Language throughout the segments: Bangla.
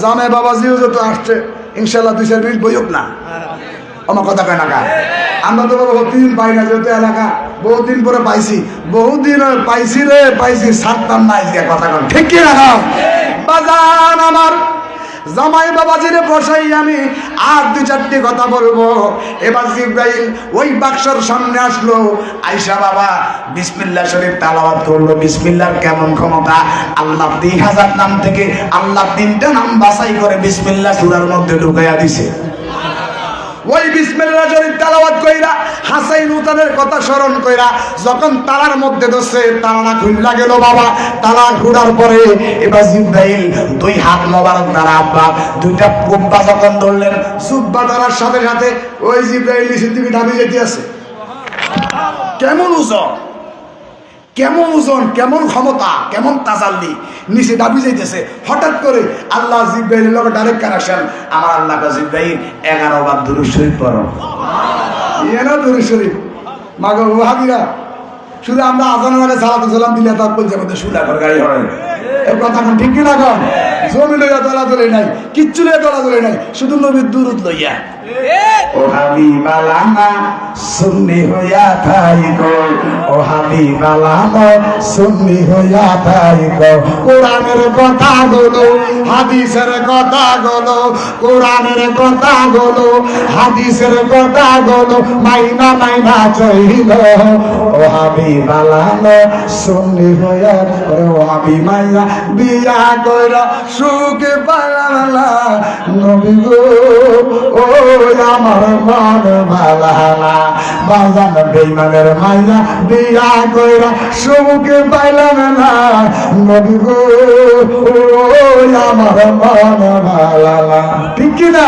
জামে বাবাজিও যত আসছে ইনশাল্লাহ দুই চার মিনিট বইব না। আমার কথা কয় না আমরা তো বাবা বহুদিন পাই না যেহেতু এলাকা বহুদিন পরে পাইছি। বহুদিন পাইছি রে পাইছি সাতটা নাই কথা কন ঠিক কি না বাজান আমার জামাই বাবাজিরে বসাই আমি, আর দু চারটি কথা বলব। এবার জিব্রাইল ওই বাক্সর সামনে আসলো। আইসা বাবা, বিসমিল্লাহ শরীফ তালাওয়াত করল। বিসমিল্লার কেমন ক্ষমতা? আল্লাহ তিন হাজার নাম থেকে, আল্লাহ তিনটা নাম বাছাই করে বিসমিল্লাহ সুরার মধ্যে ঢুকাইয়া দিছে। ওই বিসমিল্লা শরীফ তালাবাদ কইরা, হাসাইন উতানের কথা স্মরণ কইরা, যখন তালার মধ্যে দোষে তালা খুললা গেল বাবা তালা ঘুরার পরে এবার জিব্রাইল দুই হাত মোবারক দ্বারা আব্বা, দুইটা কুব্বা যখন ধরলেন, সুব্বা ধরার সাথে সাথে ওই জিব্রাইল নিচের দিকে দাবি যেতে আছে। কেমন ওজন? কেমন ওজন, কেমন ক্ষমতা, কেমন তাজাল্লি? নিচে দাবি যাইতেছে, হঠাৎ করে আল্লাহ জিব্রাইলের লগে ডাইরেক্ট কানেকশন আমার আল্লাহ জিব্রাইল, এগারো বার দুরুদ শরীফ পড়ো। না দুরুদ শরীফ। মাগো ওহাবিরা, শুধু আমরা আজানের আগে সালাতে সালাম দিলে তার পঞ্চায়েত মধ্যে সুলা করে গাড়ি হয়। এই কথা এখন ঠিক কিনা কন? জমি লইয়া দলা দলে নাই, কিচ্ছু লইয়া দলা দলে নাই, শুধু নবীর দুরুদ লইয়া। ও হাবিবালানা সুন্নি হইয়া থাইকো ও হাবিবালানা সুন্নি হইয়া থাইকো কোরআনের কথা গুলো হাদিসের কথা গুলো কোরআনের কথা গুলো হাদিসের কথা গুলো মাইনা মাইনা চইল। ও হাবিবালানা সুন্নি হইয়া ও হাবি মাইয়া, বিয়া কইরা সুখ পালালা নবী গো। আমার মন ভালানা বাজান বেইমানের মাইয়া বিয়া কইরা সুখে পাইলাম না নবী গো আমার মন ভালানা ঠিক কি না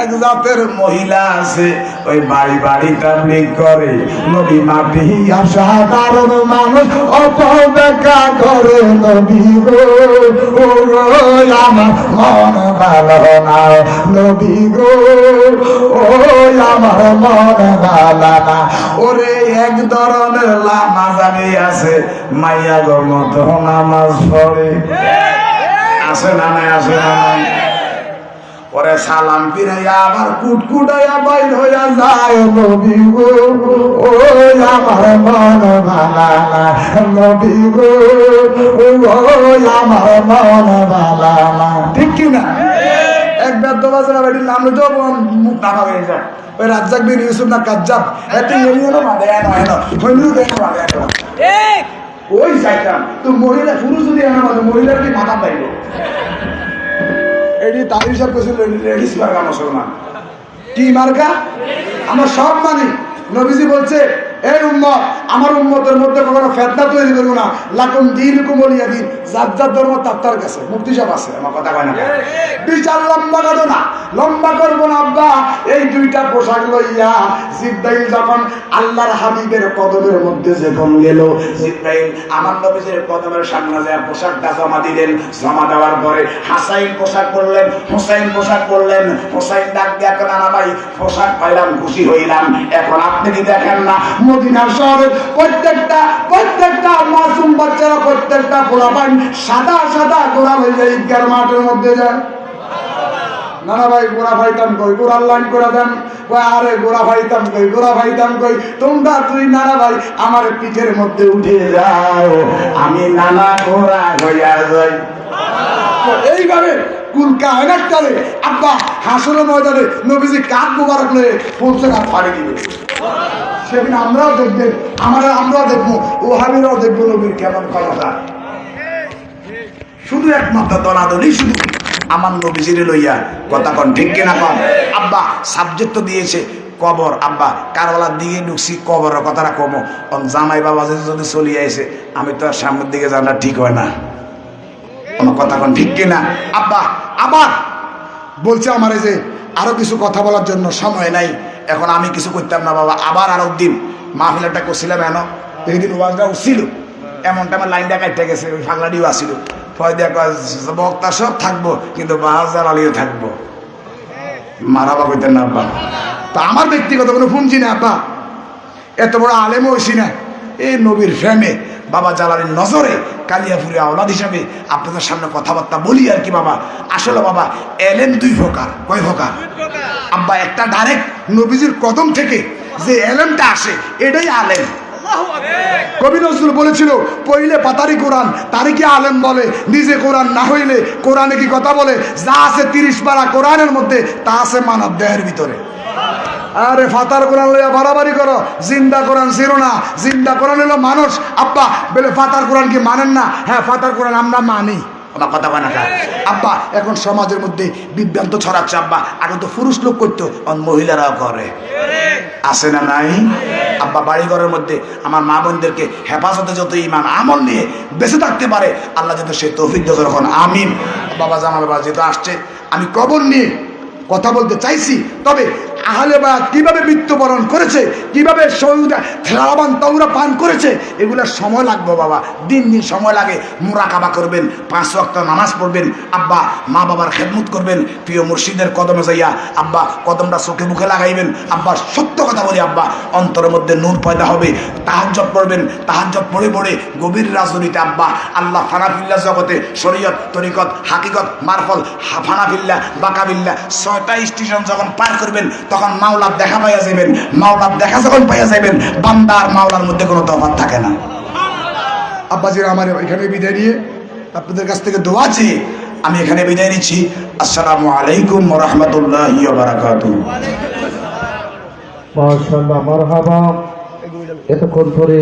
এক জাতের মহিলা আছে, ওই বাড়ি বাড়ি তাবলিগ করে। নবী মাটি সাধারণ মানুষ অপবেক্ষা করে নবী গো। আমার মন ভালো না, নবী গো। ও, আমার মন ভালো না। ওরে এক ধরনের লামাজানি আছে, মাইয়া গো মতো নামাজ পড়ে। আছে না নাই আছে না নাই। পরে সালাম ফিরাইয়া আবার কুটকুটাইয়া বাইর হইয়া যায় নবী গো। ও আমার মন ভালা না নবী গো। ও আমার মন ভালা না। ঠিক কি না? এক ব্যর্থ বাজার বাড়ির নাম তো মুখ টাকা হয়ে যায়। ওই রাজ্জাক বিন ইউসুফ না কাজ্জাব? এত এলিয়ে না মাদে না না হইলেও দেখো ওই যাইতাম। তো মহিলা পুরুষ যদি মহিলার কি মাথা পাইল এটি তার হিসাব করছিল লেডিস মার্কা মুসলমান। কি মার্কা? আমার সব মানি। নবীজি বলছে এই উম্মত, আমার উম্মতের মধ্যে কখনো ফেতনা তৈরি করব না। লাকুম দিন কুমলিয়া দিন। যার যার ধর্ম, তার তার কাছে। মুক্তি সব আছে, আমার কথা কয় না বিচার লম্বা করো না। লম্বা করব না, আব্বা। এই দুইটা পোশাক লইয়া জিব্রাইল যখন আল্লাহর হাবিবের কদমের মধ্যে যখন গেল, জিব্রাইল আমার নবীজের কদমের সামনে যায় পোশাকটা জমা দিলেন, জমা দেওয়ার পরে হাসাইন পোশাক পরলেন, হোসাইন পোশাক পরলেন। হোসাইন ডাক দিয়ে এখন ভাই, পোশাক পাইলাম, খুশি হইলাম। এখন আপনি কি দেখেন না মদিনার প্রত্যেকটা প্রত্যেকটা মাসুম বাচ্চারা প্রত্যেকটা সাদা সাদা হয়ে যায় ঈদগার মাঠের মধ্যে যায়। নানা ভাই, গোড়া কই? গোড়ার লাইন করে দেন। আরে গোড়া কই গোড়া কই? তোমরা তুই নানা ভাই আমার পিঠের মধ্যে উঠে যাও, আমি নানা গোড়া হইয়া যাই। এইভাবে কুল কায়নাত করে, আব্বা হাসরের ময়দানে নবীজি কাক মোবারক লয়ে পৌঁছে ফাড়ি দিবে। সেদিন আমরাও দেখবেন আমরা আমরাও দেখব ও হাবিরাও দেখব নবীর কেমন ক্ষমতা। শুধু একমাত্র দলাদলি শুধু। আমার নবীজিরে লইয়া কথা কন, ঠিক কিনা কন? আব্বা সাবজেক্ট তো দিয়েছে, কবর। আব্বা কারওয়ালার দিকে ঢুকছি, কবরের কথাটা কমো। অন জামাই বাবা যদি চলিয়ে আইছে, আমি তো আর সামনের দিকে জানা ঠিক হয় না। আমার কথা কন, ঠিক কিনা? আব্বা, আবার বলছে আমার যে আরও কিছু কথা বলার জন্য সময় নাই। এখন আমি কিছু করতাম না বাবা, আবার আরও দিন মাহফিলাটা করছিলাম এন দিন ওয়াজটা উঠছিল, এমনটা আমার লাইনটা কাটতে গেছে, ওই ফাংলাডিও আসছিল। ফয় বক্তা সব থাকব, কিন্তু বাহাজার আলিও থাকব। মারাবা কইতেন না, আব্বা। তা আমার ব্যক্তিগত কোনো ফোন না, আব্বা। এত বড় আলেমও হইছি না। এই নবীর ফ্রেমে বাবা জালালের নজরে কালিয়াপুরে আওলাদ হিসাবে আপনাদের সামনে কথাবার্তা বলি আর কি বাবা। আসলে বাবা এলেন দুই প্রকার। কয় প্রকার? আব্বা একটা ডাইরেক্ট নবীজির কদম থেকে যে এলেমটা আসে এটাই আলেম। কবি নজরুল বলেছিল পইলে পাতারি কোরআন তারে কি আলেম বলে? নিজে কোরআন না হইলে কোরআনে কি কথা বলে? যা আছে তিরিশ পারা কোরআনের মধ্যে তা আছে মানব দেহের ভিতরে। আরে ফাতার কোরআন লইয়া বাড়াবাড়ি করো। জিন্দা কোরআন ছিল না। জিন্দা কোরআন হলো মানুষ। আব্বা বলে ফাতার কোরআন কি মানেন না? হ্যাঁ ফাতার কোরআন আমরা মানি। আমার কথা বানা আব্বা এখন সমাজের মধ্যে বিভ্রান্ত ছড়াচ্ছে আব্বা। আগে তো পুরুষ লোক করতো মহিলারাও করে। আছে না নাই? আব্বা বাড়ি ঘরের মধ্যে আমার মা বোনদেরকে হেফাজতে যত ইমান আমল নিয়ে বেঁচে থাকতে পারে আল্লাহ যাতে সে তৌফিক দেয় তখন আমিন। বাবা জামাল বাবা যেহেতু আসছে আমি কবর নিয়ে কথা বলতে চাইছি তবে আহলে বা কীভাবে মৃত্যুবরণ করেছে? কীভাবে সৌদা থেলাবান তৌরা পান করেছে? এগুলোর সময় লাগবে বাবা। দিন দিন সময় লাগে। মুরাকাবা করবেন, পাঁচ ওয়াক্ত নামাজ পড়বেন। আব্বা, মা বাবার খেদমত করবেন। প্রিয় মুর্শিদের কদমে যাইয়া আব্বা, কদমটা চোখে মুখে লাগাইবেন। আব্বা, সত্য কথা বলি আব্বা, অন্তরের মধ্যে নূর পয়দা হবে। তাহাজ্জত পড়বেন তাহাজ্জত পড়ে পড়ে গভীর রাজনীতি আব্বা, আল্লাহ ফানাফিল্লা জগতে শরীয়ত, তরিকত, হাকিকত মারফল হা- ফানাফিল্লা বাকাবিল্লা, ছয়টা স্টেশন যখন পার করবেন, তখন মাওলার দেখা পাইয়া যাবেন মাওলার দেখা যখন পাইয়া যাবেন বান্দার মাওলার মধ্যে কোনো তফাত থাকে না। আব্বাজির আমার এখানে বিদায় নিয়ে আপনাদের কাছ থেকে দোয়া চেয়ে আমি এখানে বিদায় নিচ্ছি। আসসালামু আলাইকুম রহমতুল্লাহ বারাকাতু মাশাআল্লাহ মারহাবা। এতক্ষণ ধরে